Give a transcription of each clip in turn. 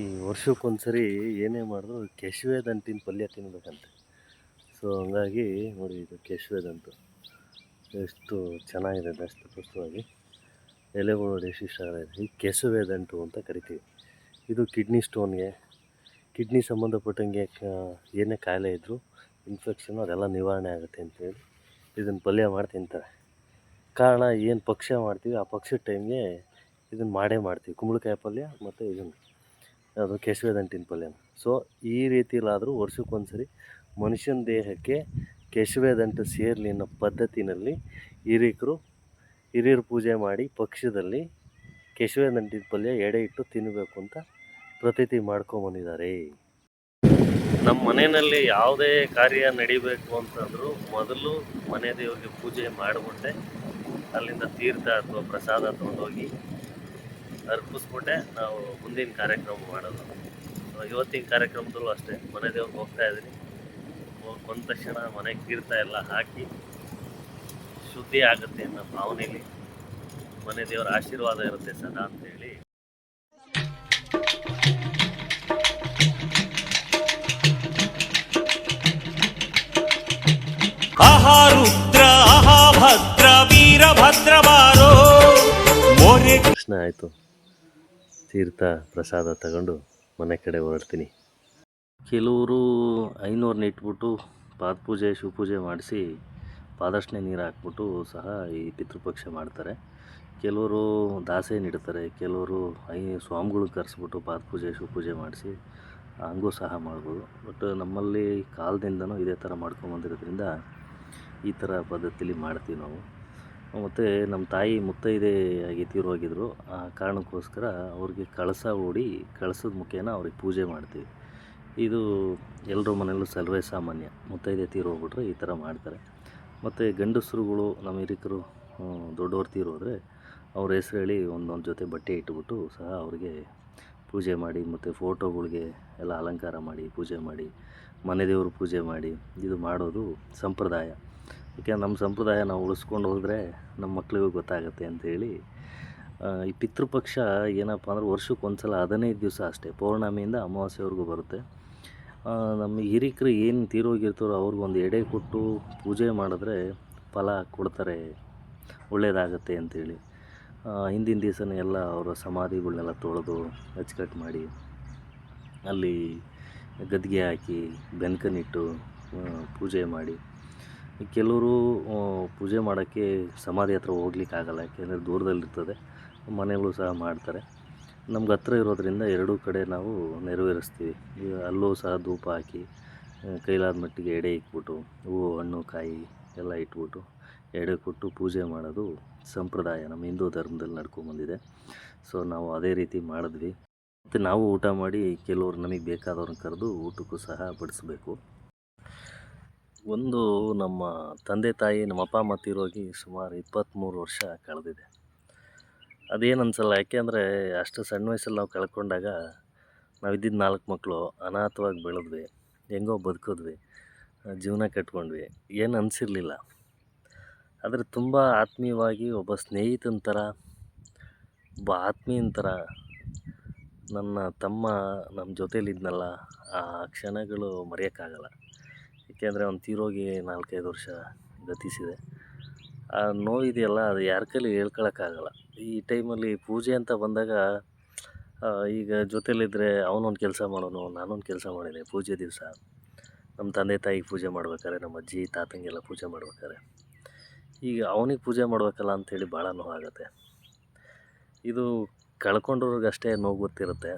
ಈ ವರ್ಷಕ್ಕೊಂದ್ಸರಿ ಏನೇ ಮಾಡಿದ್ರು ಕೆಶುವೆ ದಂಟಿನ ಪಲ್ಯ ತಿನ್ಬೇಕಂತೆ. ಸೊ ಹಂಗಾಗಿ ನೋಡಿ ಇದು ಕೆಶುವೆ ದಂಟು. ಎಷ್ಟು ಚೆನ್ನಾಗಿದೆ ದಷ್ಟಪುಷ್ಟವಾಗಿ ಎಲೆಗಳು ನೋಡಿ ಎಷ್ಟು ಇಷ್ಟ ಆಗಿದೆ ಈ ಕೆಸುವೆ ದಂಟು ಅಂತ ಕರಿತೀವಿ. ಇದು ಕಿಡ್ನಿ ಸ್ಟೋನ್ಗೆ. ಕಿಡ್ನಿ ಸಂಬಂಧಪಟ್ಟಂಗೆ ಏನೇ ಕಾಯಿಲೆ ಇದ್ದರೂ ಇನ್ಫೆಕ್ಷನ್ ಅದೆಲ್ಲ ನಿವಾರಣೆ ಆಗುತ್ತೆ ಅಂತೇಳಿ ಇದನ್ನು ಪಲ್ಯ ಮಾಡಿ ತಿಂತಾರೆ. ಕಾರಣ ಏನು ಪಕ್ಷ ಮಾಡ್ತೀವಿ, ಆ ಪಕ್ಷದ ಟೈಮ್ಗೆ ಇದನ್ನು ಮಾಡೇ ಮಾಡ್ತೀವಿ. ಕುಂಬಳಕಾಯಿ ಪಲ್ಯ ಮತ್ತು ಇದನ್ನು. ಅದು ಕೆಸುವೆ ದಂಟಿನ ಪಲ್ಯನ. ಸೊ ಈ ರೀತಿಲಾದರೂ ವರ್ಷಕ್ಕೊಂದ್ಸರಿ ಮನುಷ್ಯನ ದೇಹಕ್ಕೆ ಕೆಸುವೆ ದಂಟು ಸೇರಲಿ ಅನ್ನೋ ಪದ್ಧತಿನಲ್ಲಿ ಹಿರೀಕರು ಹಿರಿಯರು ಪೂಜೆ ಮಾಡಿ ಪಕ್ಷದಲ್ಲಿ ಕೆಸುವೆ ದಂಟಿನ ಪಲ್ಯ ಎಡೆ ಇಟ್ಟು ತಿನ್ನಬೇಕು ಅಂತ ಪ್ರತೀತಿ ಮಾಡ್ಕೊಂಬಂದಿದ್ದಾರೆ. ನಮ್ಮ ಮನೆಯಲ್ಲಿ ಯಾವುದೇ ಕಾರ್ಯ ನಡಿಬೇಕು ಅಂತಂದರೂ ಮೊದಲು ಮನೆ ದೇವರಿಗೆ ಪೂಜೆ ಮಾಡಿಬಿಟ್ಟೆ. ಅಲ್ಲಿಂದ ತೀರ್ಥ ಅಥವಾ ಪ್ರಸಾದ ತೊಗೊಂಡೋಗಿ ಅರ್ಪಿಸ್ಬಿಟ್ಟೆ. ನಾವು ಮುಂದಿನ ಕಾರ್ಯಕ್ರಮ ಮಾಡೋದು. ಇವತ್ತಿನ ಕಾರ್ಯಕ್ರಮದಲ್ಲೂ ಅಷ್ಟೇ. ಮನೆ ದೇವ್ರಿಗೆ ಹೋಗ್ತಾ ಇದ್ದೀನಿ. ಬಂದ ತಕ್ಷಣ ಮನೆಗೆ ಕೀರ್ತ ಎಲ್ಲ ಹಾಕಿ ಶುದ್ಧಿ ಆಗುತ್ತೆ ಅನ್ನೋ ಭಾವನೆಯಲ್ಲಿ ಮನೆ ದೇವರ ಆಶೀರ್ವಾದ ಇರುತ್ತೆ ಸದಾ ಅಂತೇಳಿ ಆಹಾ ರುದ್ರ ಆಹಾ ಭದ್ರ ವೀರಭದ್ರ ಬಾರೋ ಮೋರೆ ಕೃಷ್ಣ ಆಯಿತು. ತೀರ್ಥ ಪ್ರಸಾದ ತಗೊಂಡು ಮನೆ ಕಡೆ ಹೊರಡ್ತೀನಿ. ಕೆಲವರು ಐನೂರನ್ನ ಇಟ್ಬಿಟ್ಟು ಪಾದಪೂಜೆ ಶಿವಪೂಜೆ ಮಾಡಿಸಿ ಪಾದರ್ಶನೆ ನೀರು ಹಾಕ್ಬಿಟ್ಟು ಸಹ ಈ ಪಿತೃಪಕ್ಷ ಮಾಡ್ತಾರೆ. ಕೆಲವರು ದಾಸೆ ನೀಡ್ತಾರೆ ಕೆಲವರು ಐ ಸ್ವಾಮಿಗಳು ಕರೆಸ್ಬಿಟ್ಟು ಪಾದಪೂಜೆ ಶಿವಪೂಜೆ ಮಾಡಿಸಿ ಹಂಗೂ ಸಹ ಮಾಡ್ಬೋದು. ಬಟ್ ನಮ್ಮಲ್ಲಿ ಕಾಲದಿಂದನೂ ಇದೇ ಥರ ಮಾಡ್ಕೊಂಬಂದಿರೋದ್ರಿಂದ ಈ ಥರ ಪದ್ಧತಿಲಿ ಮಾಡ್ತೀವಿ ನಾವು. ಮತ್ತು ನಮ್ಮ ತಾಯಿ ಮುತ್ತೈದೆಯಾಗಿ ತೀರೋಗಿದ್ರು ಆ ಕಾರಣಕ್ಕೋಸ್ಕರ ಅವ್ರಿಗೆ ಕಳಸ ಓಡಿ ಕಳಸದ ಮುಖೇನ ಅವ್ರಿಗೆ ಪೂಜೆ ಮಾಡ್ತೀವಿ. ಇದು ಎಲ್ಲರ ಮನೆಯಲ್ಲೂ ಸರ್ವೇ ಸಾಮಾನ್ಯ. ಮುತ್ತೈದೆ ತೀರೋಗ್ಬಿಟ್ರೆ ಈ ಥರ ಮಾಡ್ತಾರೆ. ಮತ್ತು ಗಂಡಸರುಗಳು, ನಮ್ಮ ಹಿರಿಕರು ದೊಡ್ಡವ್ರು ತೀರೋದ್ರೆ ಅವ್ರ ಹೆಸ್ರು ಹೇಳಿ ಒಂದೊಂದು ಜೊತೆ ಬಟ್ಟೆ ಇಟ್ಬಿಟ್ಟು ಸಹ ಅವ್ರಿಗೆ ಪೂಜೆ ಮಾಡಿ, ಮತ್ತು ಫೋಟೋಗಳಿಗೆ ಎಲ್ಲ ಅಲಂಕಾರ ಮಾಡಿ, ಪೂಜೆ ಮಾಡಿ, ಮನೆ ದೇವ್ರ ಪೂಜೆ ಮಾಡಿ, ಇದು ಮಾಡೋದು ಸಂಪ್ರದಾಯ. ಯಾಕೆ ನಮ್ಮ ಸಂಪ್ರದಾಯ ನಾವು ಉಳಿಸ್ಕೊಂಡು ಹೋದರೆ ನಮ್ಮ ಮಕ್ಕಳಿಗೂ ಗೊತ್ತಾಗುತ್ತೆ ಅಂಥೇಳಿ ಈ ಪಿತೃಪಕ್ಷ ಏನಪ್ಪ ಅಂದ್ರೆ ವರ್ಷಕ್ಕೆ ಒಂದು ಸಲ ಹದಿನೈದು ದಿವಸ ಅಷ್ಟೇ, ಪೌರ್ಣಮಿಯಿಂದ ಅಮಾವಾಸ್ಯವರೆಗೂ ಬರುತ್ತೆ. ನಮ್ಮ ಹಿರಿಕರು ಏನು ತೀರೋಗಿರ್ತಾರೋ ಅವ್ರಿಗೊಂದು ಎಡೆ ಕೊಟ್ಟು ಪೂಜೆ ಮಾಡಿದ್ರೆ ಫಲ ಕೊಡ್ತಾರೆ ಒಳ್ಳೆಯದಾಗತ್ತೆ ಅಂಥೇಳಿ ಹಿಂದಿನ ದಿವಸನೇ ಎಲ್ಲ ಅವರ ಸಮಾಧಿಗಳನ್ನೆಲ್ಲ ತೊಳೆದು ಅಚ್ಚುಕಟ್ಟು ಮಾಡಿ, ಅಲ್ಲಿ ಗದ್ದಿಗೆ ಹಾಕಿ ಬೆನ್ಕನಿಟ್ಟು ಪೂಜೆ ಮಾಡಿ. ಕೆಲವರು ಪೂಜೆ ಮಾಡೋಕ್ಕೆ ಸಮಾಧಿ ಹತ್ರ ಹೋಗ್ಲಿಕ್ಕಾಗಲ್ಲ ಯಾಕೆಂದರೆ ದೂರದಲ್ಲಿರ್ತದೆ. ಮನೆಯಲ್ಲೂ ಸಹ ಮಾಡ್ತಾರೆ. ನಮ್ಗೆ ಹತ್ರ ಇರೋದರಿಂದ ಎರಡೂ ಕಡೆ ನಾವು ನೆರವೇರಿಸ್ತೀವಿ. ಅಲ್ಲೂ ಸಹ ಧೂಪ ಹಾಕಿ ಕೈಲಾದ ಮಟ್ಟಿಗೆ ಎಡೆ ಇಟ್ಬಿಟ್ಟು ಹೂವು, ಹಣ್ಣು, ಕಾಯಿ ಎಲ್ಲ ಇಟ್ಬಿಟ್ಟು ಎಡೆ ಕೊಟ್ಟು ಪೂಜೆ ಮಾಡೋದು ಸಂಪ್ರದಾಯ ನಮ್ಮ ಹಿಂದೂ ಧರ್ಮದಲ್ಲಿ ನಡ್ಕೊಂಬಂದಿದೆ ಸೊ, ನಾವು ಅದೇ ರೀತಿ ಮಾಡಿದ್ವಿ. ಮತ್ತು ನಾವು ಊಟ ಮಾಡಿ ಕೆಲವರು ನಮಗೆ ಬೇಕಾದವ್ರನ್ನ ಕರೆದು ಊಟಕ್ಕೂ ಸಹ ಬಡಿಸ್ಬೇಕು. ಒಂದು ನಮ್ಮ ತಂದೆ ತಾಯಿ, ನಮ್ಮ ಅಪ್ಪ, ಅಮ್ಮ ತೀರೋಗಿ ಸುಮಾರು ಇಪ್ಪತ್ತ್ಮೂರು ವರ್ಷ ಕಳೆದಿದೆ. ಅದೇನು ಅನ್ಸಲ್ಲ, ಯಾಕೆಂದರೆ ಅಷ್ಟು ಸಣ್ಣ ವಯಸ್ಸಲ್ಲಿ ನಾವು ಕಳ್ಕೊಂಡಾಗ ನಾವಿದ್ದಿದ್ದು ನಾಲ್ಕು ಮಕ್ಕಳು ಅನಾಥವಾಗಿ ಬೆಳೆದ್ವಿ, ಹೆಂಗೋ ಬದುಕಿದ್ವಿ, ಜೀವನ ಕಟ್ಕೊಂಡ್ವಿ, ಏನು ಅನಿಸಿರಲಿಲ್ಲ. ಆದರೆ ತುಂಬ ಆತ್ಮೀಯವಾಗಿ ಒಬ್ಬ ಸ್ನೇಹಿತನ ಥರ ಒಬ್ಬ ಆತ್ಮೀಯನ ಥರ ನನ್ನ ತಮ್ಮ ನಮ್ಮ ಜೊತೇಲಿದ್ನಲ್ಲ, ಆ ಕ್ಷಣಗಳು ಮರೆಯೋಕ್ಕಾಗಲ್ಲ. ಏಕೆಂದರೆ ಅವ್ನು ತೀರೋಗಿ ನಾಲ್ಕೈದು ವರ್ಷ ಗತಿಸಿದೆ. ಆ ನೋವಿದೆಯಲ್ಲ ಅದು ಯಾರ ಕೈಲಿ ಹೇಳ್ಕೊಳಕ್ಕಾಗಲ್ಲ. ಈ ಟೈಮಲ್ಲಿ ಪೂಜೆ ಅಂತ ಬಂದಾಗ ಈಗ ಜೊತೇಲಿದ್ದರೆ ಅವನೊಂದು ಕೆಲಸ ಮಾಡೋನು, ನಾನೊಂದು ಕೆಲಸ ಮಾಡಿದೆ, ಪೂಜೆ ದಿವಸ. ನಮ್ಮ ತಂದೆ ತಾಯಿಗೆ ಪೂಜೆ ಮಾಡ್ಬೇಕಾದ್ರೆ, ನಮ್ಮ ಅಜ್ಜಿ, ತಾತಂಗೆಲ್ಲ ಪೂಜೆ ಮಾಡ್ಬೇಕಾದ್ರೆ. ಈಗ ಅವನಿಗೆ ಪೂಜೆ ಮಾಡ್ಬೇಕಲ್ಲ ಅಂಥೇಳಿ ಭಾಳ ನೋವಾಗುತ್ತೆ. ಇದು ಕಳ್ಕೊಂಡವ್ರಿಗೆ ಅಷ್ಟೇ ನೋವು ಗೊತ್ತಿರುತ್ತೆ,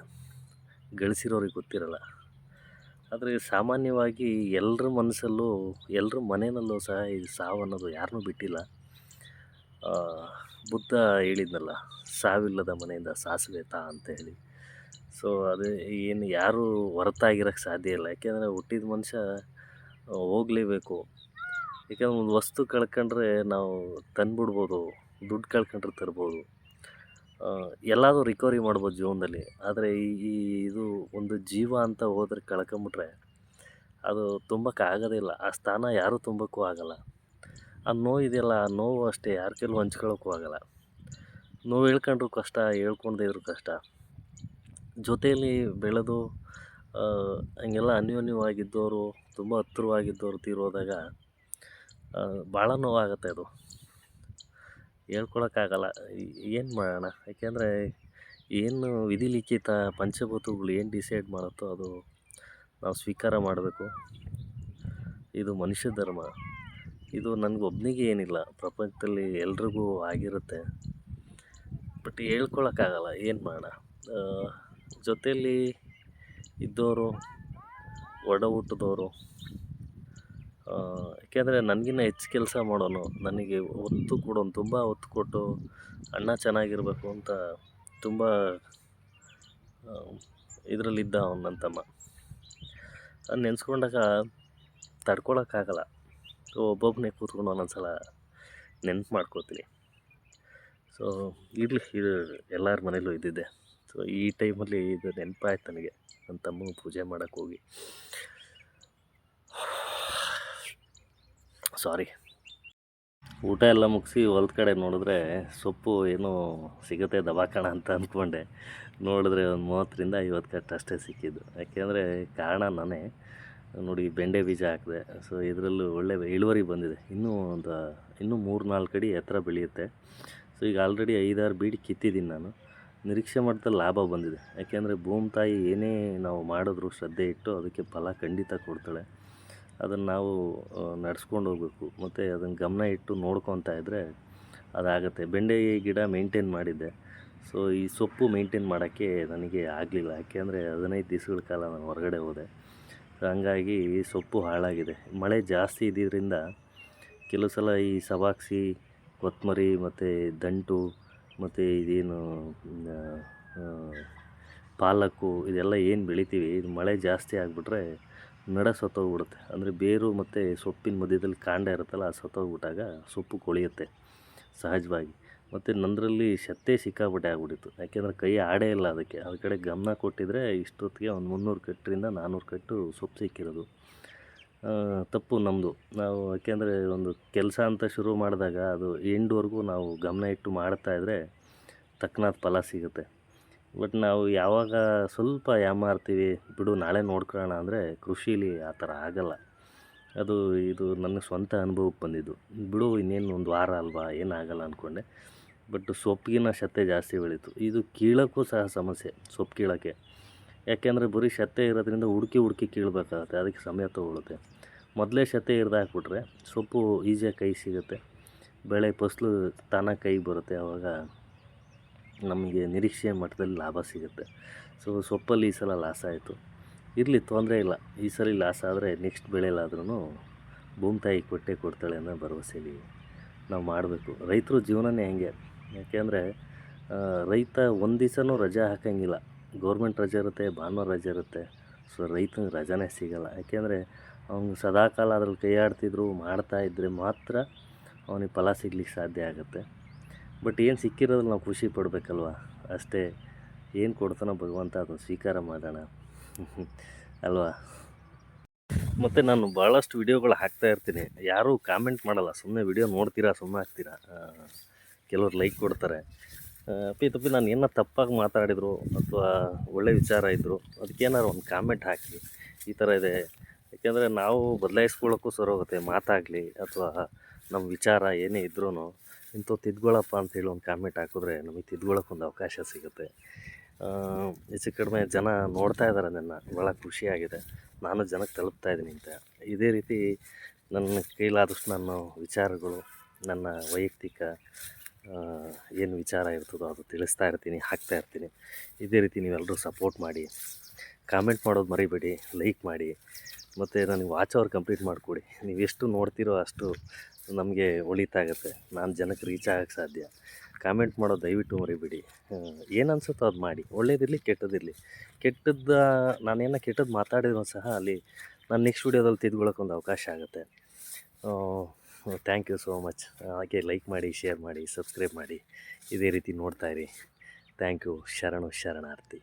ಗಳಿಸಿರೋರಿಗೆ ಗೊತ್ತಿರಲ್ಲ. ಆದರೆ ಸಾಮಾನ್ಯವಾಗಿ ಎಲ್ಲರ ಮನಸ್ಸಲ್ಲೂ ಎಲ್ಲರ ಮನೆಯಲ್ಲೂ ಸಹ ಈ ಸಾವು ಅನ್ನೋದು ಯಾರನ್ನೂ ಬಿಟ್ಟಿಲ್ಲ. ಬುದ್ಧ ಹೇಳಿದ್ನಲ್ಲ, ಸಾವಿಲ್ಲದ ಮನೆಯಿಂದ ಸಾಸಿವೆ ತಾ ಅಂತ ಹೇಳಿ. ಸೊ ಅದೇ ಏನು ಯಾರೂ ಹೊರತಾಗಿರೋಕ್ಕೆ ಸಾಧ್ಯ ಇಲ್ಲ. ಯಾಕೆಂದರೆ ಹುಟ್ಟಿದ ಮನುಷ್ಯ ಹೋಗಲೇಬೇಕು. ಯಾಕೆಂದ್ರೆ ಒಂದು ವಸ್ತು ಕಳ್ಕೊಂಡ್ರೆ ನಾವು ತಂದುಬಿಡ್ಬೋದು, ದುಡ್ಡು ಕಳ್ಕೊಂಡ್ರೆ ತರ್ಬೋದು. ಎಲ್ಲಾದರೂ ರಿಕವರಿ ಮಾಡ್ಬೋದು ಜೀವನದಲ್ಲಿ. ಆದರೆ ಈ ಇದು ಒಂದು ಜೀವ ಅಂತ ಹೋದ್ರೆ ಕಳ್ಕೊಂಬಿಟ್ರೆ ಅದು ತುಂಬಕ್ಕೆ ಆಗೋದೇ ಇಲ್ಲ. ಆ ಸ್ಥಾನ ಯಾರೂ ತುಂಬಕ್ಕೂ ಆಗಲ್ಲ. ಆ ನೋವು ಇದೆಯಲ್ಲ, ಆ ನೋವು ಅಷ್ಟೇ, ಯಾರ ಕೈಲೂ ಹಂಚ್ಕೊಳ್ಳೋಕ್ಕೂ ಆಗಲ್ಲ. ನೋವು ಹೇಳ್ಕೊಂಡ್ರು ಕಷ್ಟ ಹೇಳ್ಕೊಳ್ದೇ ಇದ್ರೂ ಕಷ್ಟ. ಜೊತೆಯಲ್ಲಿ ಬೆಳೆದು ಹಂಗೆಲ್ಲ ಅನ್ಯೋನ್ಯವಾಗಿದ್ದವರು ತುಂಬ ಹತ್ತಿರವಾಗಿದ್ದವರು ತೀರೋದಾಗ ಭಾಳ ನೋವಾಗುತ್ತೆ ಅದು. ಹೇಳ್ಕೊಳಕ್ಕಾಗಲ್ಲ ಏನು ಮಾಡೋಣ? ಯಾಕೆಂದರೆ ಏನು ವಿಧಿಲಿಖಿತ ಪಂಚಭೂತಗಳು ಏನು ಡಿಸೈಡ್ ಮಾಡುತ್ತೋ ಅದು ನಾವು ಸ್ವೀಕಾರ ಮಾಡಬೇಕು. ಇದು ಮನುಷ್ಯ ಧರ್ಮ. ಇದು ನನಗೊಬ್ಬನಿಗೆ ಏನಿಲ್ಲ. ಪ್ರಪಂಚದಲ್ಲಿ ಎಲ್ರಿಗೂ ಆಗಿರುತ್ತೆ. ಬಟ್ ಹೇಳ್ಕೊಳಕ್ಕಾಗಲ್ಲ. ಏನು ಮಾಡೋಣ? ಜೊತೆಯಲ್ಲಿ ಇದ್ದವರು ಒಡ ಹುಟ್ಟಿದವರು ಯಾಕೆಂದರೆ ನನಗಿನ್ನ ಹೆಚ್ಚು ಕೆಲಸ ಮಾಡೋನು, ನನಗೆ ಒತ್ತು ಕೊಡೋನು, ತುಂಬ ಒತ್ತು ಕೊಟ್ಟು ಅಣ್ಣ ಚೆನ್ನಾಗಿರಬೇಕು ಅಂತ ತುಂಬ ಇದರಲ್ಲಿದ್ದ ಅವನು ನನ್ನ ತಮ್ಮ ಅದು ನೆನೆಸ್ಕೊಂಡಾಗ ತಡ್ಕೊಳಕ್ಕಾಗಲ್ಲ. ಸೊ ಒಬ್ಬೊಬ್ಬನೇ ಕೂತ್ಕೊಂಡು ಒಂದೊಂದು ಸಲ ನೆನ್ಪು ಮಾಡ್ಕೋತೀನಿ. ಸೊ ಇರಲಿ ಇದು ಎಲ್ಲರ ಮನೇಲೂ ಇದ್ದಿದ್ದೆ. ಸೊ ಈ ಟೈಮಲ್ಲಿ ಇದು ನೆನಪಾಯ್ತು ನನಗೆ. ನನ್ನ ತಮ್ಮನ ಪೂಜೆ ಮಾಡೋಕ್ಕೆ ಹೋಗಿ. ಸಾರಿ. ಊಟ ಎಲ್ಲ ಮುಗಿಸಿ ಹೊಲ್ದ ಕಡೆ ನೋಡಿದ್ರೆ ಸೊಪ್ಪು ಏನೋ ಸಿಗುತ್ತೆ ದವಾಖಾನ ಅಂತ ಅಂದ್ಕೊಂಡೆ ನೋಡಿದ್ರೆ ಒಂದು ಮೂವತ್ತರಿಂದ ಐವತ್ತು ಕಟ್ಟು ಅಷ್ಟೇ ಸಿಕ್ಕಿದ್ದು. ಯಾಕೆಂದರೆ ಕಾರಣ ನಾನೇ. ನೋಡಿ ಬೆಂಡೆ ಬೀಜ ಹಾಕಿದೆ. ಸೊ ಇದರಲ್ಲೂ ಒಳ್ಳೆ ಇಳುವರಿ ಬಂದಿದೆ. ಇನ್ನೂ ಒಂದು, ಇನ್ನೂ ಮೂರು ನಾಲ್ಕು ಅಡಿ ಎತ್ತರ ಬೆಳೆಯುತ್ತೆ. ಸೊ ಈಗ ಆಲ್ರೆಡಿ ಐದಾರು ಬೀಡಿ ಕಿತ್ತಿದ್ದೀನಿ ನಾನು. ನಿರೀಕ್ಷೆ ಮಟ್ಟದಲ್ಲಿ ಲಾಭ ಬಂದಿದೆ. ಯಾಕೆಂದರೆ ಭೂಮಿ ತಾಯಿ ಏನೇ ನಾವು ಮಾಡಿದ್ರು ಶ್ರದ್ಧೆ ಇಟ್ಟು ಅದಕ್ಕೆ ಫಲ ಖಂಡಿತ ಕೊಡ್ತಾಳೆ. ಅದನ್ನು ನಾವು ನಡೆಸ್ಕೊಂಡು ಹೋಗ್ಬೇಕು. ಮತ್ತು ಅದನ್ನು ಗಮನ ಇಟ್ಟು ನೋಡ್ಕೊತಾ ಇದ್ದರೆ ಅದಾಗುತ್ತೆ. ಬೆಂಡೆ ಗಿಡ ಮೇಂಟೈನ್ ಮಾಡಿದ್ದೆ. ಸೊ ಈ ಸೊಪ್ಪು ಮೇಂಟೈನ್ ಮಾಡೋಕ್ಕೆ ನನಗೆ ಆಗಲಿಲ್ಲ. ಯಾಕೆಂದರೆ ಹದಿನೈದು ದಿವಸಗಳ ಕಾಲ ನಾನು ಹೊರಗಡೆ ಹೋದೆ. ಹಂಗಾಗಿ ಈ ಸೊಪ್ಪು ಹಾಳಾಗಿದೆ. ಮಳೆ ಜಾಸ್ತಿ ಇದ್ದಿದ್ದರಿಂದ ಕೆಲವು ಸಲ ಈ ಸವಾಕ್ಸಿ ಕೊತ್ತಂಬರಿ ಮತ್ತು ದಂಟು ಮತ್ತು ಇದೇನು ಪಾಲಕ್ಕು ಇದೆಲ್ಲ ಏನು ಬೆಳಿತೀವಿ ಇದು ಮಳೆ ಜಾಸ್ತಿ ಆಗಿಬಿಟ್ರೆ ನಡ ಸತ್ತೋಗ್ಬಿಡುತ್ತೆ. ಅಂದರೆ ಬೇರು ಮತ್ತು ಸೊಪ್ಪಿನ ಮಧ್ಯದಲ್ಲಿ ಕಾಂಡ ಇರುತ್ತಲ್ಲ ಆ ಸತ್ತೋಗ್ಬಿಟ್ಟಾಗ ಸೊಪ್ಪು ಕೊಳೆಯುತ್ತೆ, ಸಹಜವಾಗಿ. ಮತ್ತು ನಂದರಲ್ಲಿ ಶತ್ತೆ ಸಿಕ್ಕಾಪಟ್ಟೆ ಆಗ್ಬಿಟ್ಟಿತ್ತು. ಯಾಕೆಂದರೆ ಕೈ ಆಡೇ ಇಲ್ಲ ಅದಕ್ಕೆ. ಅದ್ರ ಕಡೆ ಗಮನ ಕೊಟ್ಟಿದ್ರೆ ಇಷ್ಟೊತ್ತಿಗೆ ಒಂದು ಮುನ್ನೂರು ಕಟ್ಟರಿಂದ ನಾನ್ನೂರು ಕಟ್ಟು ಸೊಪ್ಪು ಸಿಕ್ಕಿರೋದು. ತಪ್ಪು ನಮ್ಮದು ನಾವು ಯಾಕೆಂದರೆ ಒಂದು ಕೆಲಸ ಅಂತ ಶುರು ಮಾಡಿದಾಗ ಅದು ಎಂಡ್ವರೆಗೂ ನಾವು ಗಮನ ಇಟ್ಟು ಮಾಡ್ತಾ ಇದ್ದರೆ ತಕ್ಕನಾದ ಫಲ ಸಿಗುತ್ತೆ. ಬಟ್ ನಾವು ಯಾವಾಗ ಸ್ವಲ್ಪ ಯಾಮಾರ್ತೀವಿ ಬಿಡು ನಾಳೆ ನೋಡ್ಕೊಳ್ಳೋಣ ಅಂದರೆ ಕೃಷೀಲಿ ಆ ಥರ ಆಗೋಲ್ಲ. ಅದು ಇದು ನನ್ನ ಸ್ವಂತ ಅನುಭವಕ್ಕೆ ಬಂದಿದ್ದು. ಬಿಡು ಇನ್ನೇನು ಒಂದು ವಾರ ಅಲ್ವಾ ಏನಾಗಲ್ಲ ಅಂದ್ಕೊಂಡೆ ಬಟ್ ಸೊಪ್ಪಿಗಿನ ಶತ್ತೆ ಜಾಸ್ತಿ ಬೆಳೀತು. ಇದು ಕೀಳೋಕ್ಕೂ ಸಹ ಸಮಸ್ಯೆ ಸೊಪ್ಪು ಕೀಳೋಕ್ಕೆ. ಯಾಕೆಂದರೆ ಬರೀ ಶತ್ತೆ ಇರೋದ್ರಿಂದ ಹುಡುಕಿ ಹುಡುಕಿ ಕೀಳಬೇಕಾಗುತ್ತೆ, ಅದಕ್ಕೆ ಸಮಯ ತೊಗೊಳುತ್ತೆ. ಮೊದಲೇ ಶತ್ತೆ ಹಿಡ್ದು ಹಾಕ್ಬಿಟ್ರೆ ಸೊಪ್ಪು ಈಸಿಯಾಗಿ ಕೈ ಸಿಗುತ್ತೆ. ಬೆಳೆ ಫಸಲು ತಾನಾಗಿ ಕೈಗೆ ಬರುತ್ತೆ ಆವಾಗ ನಮಗೆ ನಿರೀಕ್ಷೆಯ ಮಟ್ಟದಲ್ಲಿ ಲಾಭ ಸಿಗುತ್ತೆ. ಸೊ ಸೊಪ್ಪಲ್ಲಿ ಈ ಸಲ ಲಾಸ್ ಆಯಿತು. ಇರಲಿ, ತೊಂದರೆ ಇಲ್ಲ. ಈ ಸಲ ಲಾಸ್ ಆದರೆ ನೆಕ್ಸ್ಟ್ ಬೆಳೆಯಲ್ಲಾದ್ರೂ ಭೂಮಿ ತಾಯಿ ಕೊಟ್ಟೆ ಕೊಡ್ತಾಳೆ ಅನ್ನೋ ಭರವಸೆಲಿ ನಾವು ಮಾಡಬೇಕು. ರೈತರು ಜೀವನನೇ ಹೆಂಗೆ. ಯಾಕೆಂದರೆ ರೈತ ಒಂದು ದಿವಸನೂ ರಜೆ ಹಾಕೋಂಗಿಲ್ಲ. ಗೌರ್ಮೆಂಟ್ ರಜೆ ಇರುತ್ತೆ, ಭಾನುವಾರ ರಜೆ ಇರುತ್ತೆ. ಸೊ ರೈತನಿಗೆ ರಜಾನೇ ಸಿಗಲ್ಲ. ಯಾಕೆಂದರೆ, ಅವ್ನು ಸದಾಕಾಲ ಅದ್ರಲ್ಲಿ ಕೈಯಾಡ್ತಿದ್ರು, ಮಾಡ್ತಾ ಇದ್ದರೆ ಮಾತ್ರ ಅವನಿಗೆ ಫಲ ಸಿಗ್ಲಿಕ್ಕೆ ಸಾಧ್ಯ ಆಗುತ್ತೆ. ಬಟ್ ಏನು ಸಿಕ್ಕಿರೋದ್ರಲ್ಲಿ ನಾವು ಖುಷಿ ಪಡಬೇಕಲ್ವ? ಅಷ್ಟೇ. ಏನು ಕೊಡ್ತಾನೋ ಭಗವಂತ ಅದನ್ನು ಸ್ವೀಕಾರ ಮಾಡೋಣ. ಅಲ್ವಾ? ಮತ್ತು ನಾನು ಭಾಳಷ್ಟು ವಿಡಿಯೋಗಳು ಹಾಕ್ತಾ ಇರ್ತೀನಿ. ಯಾರೂ ಕಾಮೆಂಟ್ ಮಾಡಲ್ಲ. ಸುಮ್ಮನೆ ವಿಡಿಯೋ ನೋಡ್ತೀರಾ ಸುಮ್ಮನೆ ಹಾಕ್ತೀರಾ? ಕೆಲವರು ಲೈಕ್ ಕೊಡ್ತಾರೆ. ಅಪ್ಪಿ ತಪ್ಪಿ ನಾನು ಏನೋ ತಪ್ಪಾಗಿ ಮಾತಾಡಿದ್ರು ಅಥವಾ ಒಳ್ಳೆ ವಿಚಾರ ಇದ್ದರು ಅದಕ್ಕೇನಾರು ಒಂದು ಕಾಮೆಂಟ್ ಹಾಕಿ. ಈ ಥರ ಇದೆ. ಯಾಕೆಂದರೆ ನಾವು ಬದಲಾಯಿಸ್ಕೊಳ್ಳೋಕ್ಕೂ ಸರೋಗುತ್ತೆ ಮಾತಾಗಲಿ ಅಥವಾ ನಮ್ಮ ವಿಚಾರ ಏನೇ ಇದ್ರೂ ಇಂಥವು ತಿದ್ಕೊಳ್ಳಪ್ಪ ಅಂತೇಳಿ ಒಂದು ಕಾಮೆಂಟ್ ಹಾಕಿದ್ರೆ ನಮಗೆ ತಿದ್ಕೊಳ್ಳೋಕೆ ಒಂದು ಅವಕಾಶ ಸಿಗುತ್ತೆ. ಹೆಚ್ಚು ಕಡಿಮೆ ಜನ ನೋಡ್ತಾ ಇದ್ದಾರೆ ನನ್ನ ಭಾಳ ಖುಷಿಯಾಗಿದೆ ನಾನು ಜನಕ್ಕೆ ತಲುಪ್ತಾ ಇದ್ದೀನಿ ಅಂತ. ಇದೇ ರೀತಿ ನನ್ನ ಕೈಲಾದಷ್ಟು ನನ್ನ ವಿಚಾರಗಳು, ನನ್ನ ವೈಯಕ್ತಿಕ ಏನು ವಿಚಾರ ಇರ್ತದೋ ಅದು ತಿಳಿಸ್ತಾ ಇರ್ತೀನಿ, ಹಾಕ್ತಾ ಇರ್ತೀನಿ. ಇದೇ ರೀತಿ ನೀವೆಲ್ಲರೂ ಸಪೋರ್ಟ್ ಮಾಡಿ ಕಾಮೆಂಟ್ ಮಾಡೋದು ಮರಿಬೇಡಿ ಲೈಕ್ ಮಾಡಿ. ಮತ್ತು ನನಗೆ ವಾಚ್ ಅವರ್ ಕಂಪ್ಲೀಟ್ ಮಾಡಿಕೊಡಿ. ನೀವು ಎಷ್ಟು ನೋಡ್ತೀರೋ ಅಷ್ಟು ನಮಗೆ ಒಳಿತಾಗುತ್ತೆ ನಾನು ಜನಕ್ಕೆ ರೀಚ್ ಆಗೋಕ್ಕೆ ಸಾಧ್ಯ. ಕಾಮೆಂಟ್ ಮಾಡೋ ದಯವಿಟ್ಟು ಮರಿಬೇಡಿ. ಏನು ಅನಿಸುತ್ತೋ ಅದು ಮಾಡಿ. ಒಳ್ಳೇದಿರಲಿ, ಕೆಟ್ಟದಿರಲಿ. ಕೆಟ್ಟದ್ದು, ನಾನೇನೋ ಕೆಟ್ಟದ್ದು ಮಾತಾಡಿದ್ರು ಸಹ ಅಲ್ಲಿ ನಾನು ನೆಕ್ಸ್ಟ್ ವೀಡಿಯೋದಲ್ಲಿ ತಿದ್ಕೊಳ್ಳೋಕೆ ಒಂದು ಅವಕಾಶ ಆಗುತ್ತೆ. ಥ್ಯಾಂಕ್ ಯು ಸೋ ಮಚ್ ಹಾಗೆ ಲೈಕ್ ಮಾಡಿ ಶೇರ್ ಮಾಡಿ ಸಬ್ಸ್ಕ್ರೈಬ್ ಮಾಡಿ. ಇದೇ ರೀತಿ ನೋಡ್ತಾ ಇರಿ. ಥ್ಯಾಂಕ್ ಯು ಶರಣು, ಶರಣಾರ್ಥಿ.